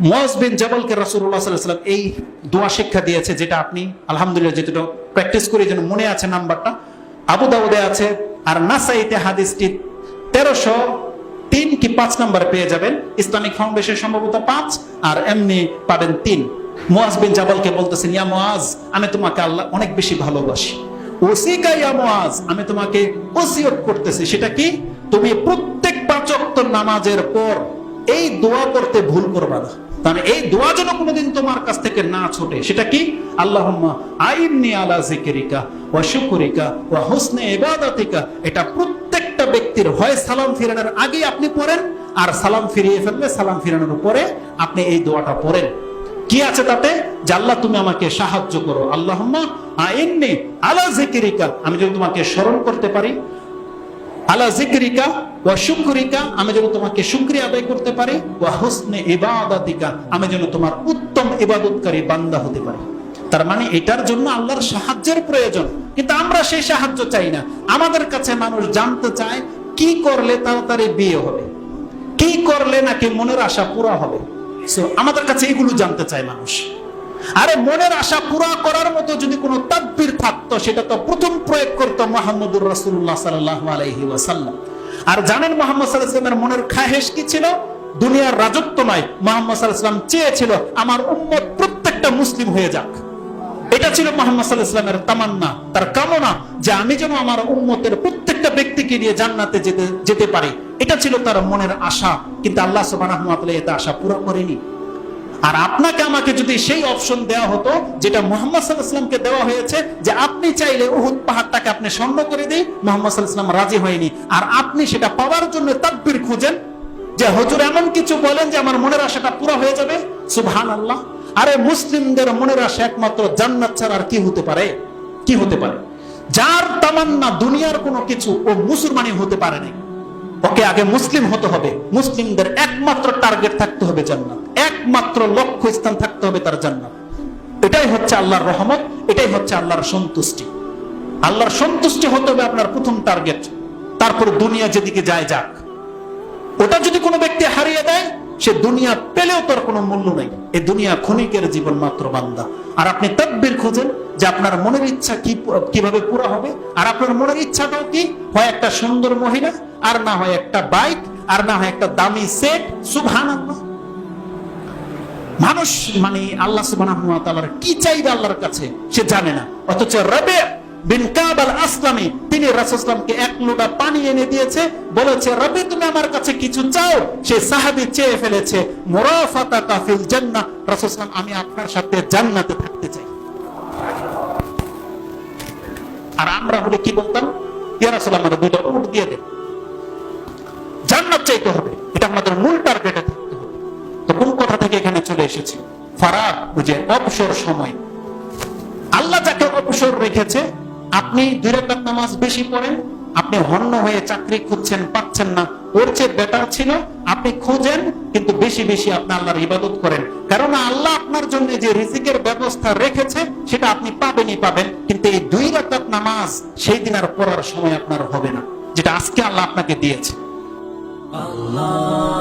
মুয়াজ বিন জাবালকে সাল্লাল্লাহু এই দোয়া শিক্ষা দিয়েছে, যেটা আপনি, আলহামদুলিল্লাহ, যেটা প্র্যাকটিস করে যেন মনে আছে নাম্বারটা। আবু আছে, আর নাসাইতে হাদিসটি তেরোশো তিন কি পাঁচ নাম্বার পেয়ে যাবেন। ইসলামিক ফাউন্ডেশন সম্ভবত পাঁচ, আর এমনি পাবেন তিন। মুয়াজ বিন জাবালকে বলতেছেন, ইয়া মুয়াজ, আমি তোমাকে আল্লাহ অনেক বেশি ভালোবাসি। ওসিকা, ইয়া মুয়াজ, আমি তোমাকে ওসিয়ত করতেছি। সেটা কি? তুমি প্রত্যেক পাঁচ ওয়াক্ত নামাজের পর এই দোয়া করতে ভুল করবা না। মানে এই দোয়া যেন কোনোদিন তোমার কাছ থেকে না ছোটে। সেটা কি? আল্লাহুম্মা আইন্নি আলা জিকরিকা ওয়া শুকরিকা ওয়া হুসনে ইবাদাতিকা। এটা প্রত্যেকটা ব্যক্তির হয় সালাম ফিরানোর আগে আপনি পড়েন, আর সালাম ফিরিয়ে ফেললে সালাম ফিরানোর পরে আপনি এই দোয়াটা পড়েন। কি আছে তাতে? যে আল্লাহ, তুমি আমাকে সাহায্য করো। আল্লাহুম্মা আইন্নি আলা জিকরিকা আমি যদি তোমাকে স্মরণ করতে পারি আলা জিকরিকা ওয়া শুকরিকা আমি যেন তোমাকে শুকরিয়া আদায় করতে পারি ওয়া হুসনে ইবাদাতিকা আমি যেন তোমার উত্তম ইবাদতকারী বান্দা হতে পারি। তার মানে এটার জন্য আল্লাহর সাহায্যের প্রয়োজন। কিন্তু আমরা সেই সাহায্য চাই না। আমাদের কাছে মানুষ জানতে চায় কি করলে তাড়াতাড়ি বিয়ে হবে? কি করলে নাকি মনের আশা পুরা হবে? So, আমাদের কাছে এগুলো জানতে চায় মানুষ। আরে মনের আশা পুরা করার মতো যদি কোনো তাদবির থাকতো, সেটা তো প্রথম প্রয়োগ করতো মোহাম্মদুর রাসূলুল্লাহ সাল্লাল্লাহু আলাইহি ওয়াসাল্লাম। আর জানেন মোহাম্মদ ওয়াসাল্লামের মনের খাহেশ কি ছিল? দুনিয়ার রাজত্ব নয়। মোহাম্মদ ওয়াসাল্লাম চেয়েছিল, আমার উম্মত প্রত্যেকটা মুসলিম হয়ে যাক। এটা ছিল মোহাম্মদ সাল্লাহ ইসলামের তামান্না, তার কামনা যে আমি যেন আমার উম্মতের প্রত্যেকটা ব্যক্তিকে নিয়ে জান্নাতে যেতে যেতে পারি। এটা ছিল তার মনের আশা। কিন্তু আল্লাহ তাআলা এটা আশা পুরো করেনি। আর আপনাকে আমাকে যদি সেই অপশন দেওয়া হতো, যেটা মোহাম্মদ সাল্লাহ ইসলামকে দেওয়া হয়েছে, যে আপনি চাইলে উহুদ পাহাড়টাকে আপনি স্বর্ণ করে দিই মোহাম্মদ সাল্লাহ ইসলাম রাজি হয়নি। আর আপনি সেটা পাওয়ার জন্য তাকবির খুঁজেন, যে হজুর এমন কিছু বলেন যে আমার মনের আশাটা পুরো হয়ে যাবে। সুবহান আল্লাহ আরে মুসলিমদের মনের আশা একমাত্র জান্নাত ছাড়া আর কি হতে পারে? কি হতে পারে? যার তামান্না দুনিয়ার কোনো কিছু ও মুসলমানই হতে পারে নাই। ওকে আগে মুসলিম হতে হবে। মুসলিমদের একমাত্র টার্গেট থাকতে হবে জান্নাত। একমাত্র লক্ষ্য স্থান থাকতে হবে তার জান্নাত এটাই হচ্ছে আল্লাহর রহমত, এটাই হচ্ছে আল্লাহর সন্তুষ্টি। আল্লাহর সন্তুষ্টি হতে হবে আপনার প্রথম টার্গেট তারপর দুনিয়া যেদিকে যায় যাক। ওটা যদি কোনো ব্যক্তি হারিয়ে দেয়, সে দুনিয়া পেলেও তার কোনো মূল্য নেই। এই দুনিয়া ক্ষণিকের জীবন মাত্র বান্দা। আর আপনি তদ্বির খোঁজেন যে আপনার মনের ইচ্ছা কি, কীভাবে পুরো হবে, আর আপনার মনের ইচ্ছাটাও কি? হয় একটা সুন্দর মহিলা, আর না হয় একটা বাইক আর না হয় একটা দামি সেট সুভান মানুষ মানে আল্লাহ তাআলার কি চাইবে আল্লাহর কাছে সে জানে না। অথচ রবে বিন কাব আল আসলামী তিনি রাসূলকে এক লোটা পানি এনে দিয়েছে, বলেছে, রবি, তুমি আমার কাছে কিছু চাও? সে সাহাবী চেয়ে ফেলেছে, মুরাফাতাকা ফিল জান্নাহ। রাসূল আমি আপনার সাথে জান্নাতে থাকতে চাই। আর আমরা হলে কি বলতাম? ইয়া রাসূল আমাদের দুটো উট দিয়ে দেন জান্নাত চাইতে হবে। এটা আমাদের মূল টার্গেটে থেকে এখানে চলে এসেছি। ফারাক বুঝে অবসর সময়। আল্লাহ যাকে অবসর রেখেছে, আপনি দুই নামাজ বেশি পড়েন, আপনি হন্য হয়ে চাকরি খুঁজছেন, পাচ্ছেন না। ওর চেয়ে বেটার ছিল, আপনি খোঁজেন, কিন্তু বেশি বেশি আপনি আল্লাহর ইবাদত করেন। কারণ আল্লাহ আপনার জন্য যে রিজিকের ব্যবস্থা রেখেছে, সেটা আপনি পাবেনই পাবেন, কিন্তু এই দুই রাকাত নামাজ সেই দিন আর পড়ার সময় আপনার হবে না, যেটা আজকে আল্লাহ আপনাকে দিয়েছে। Allah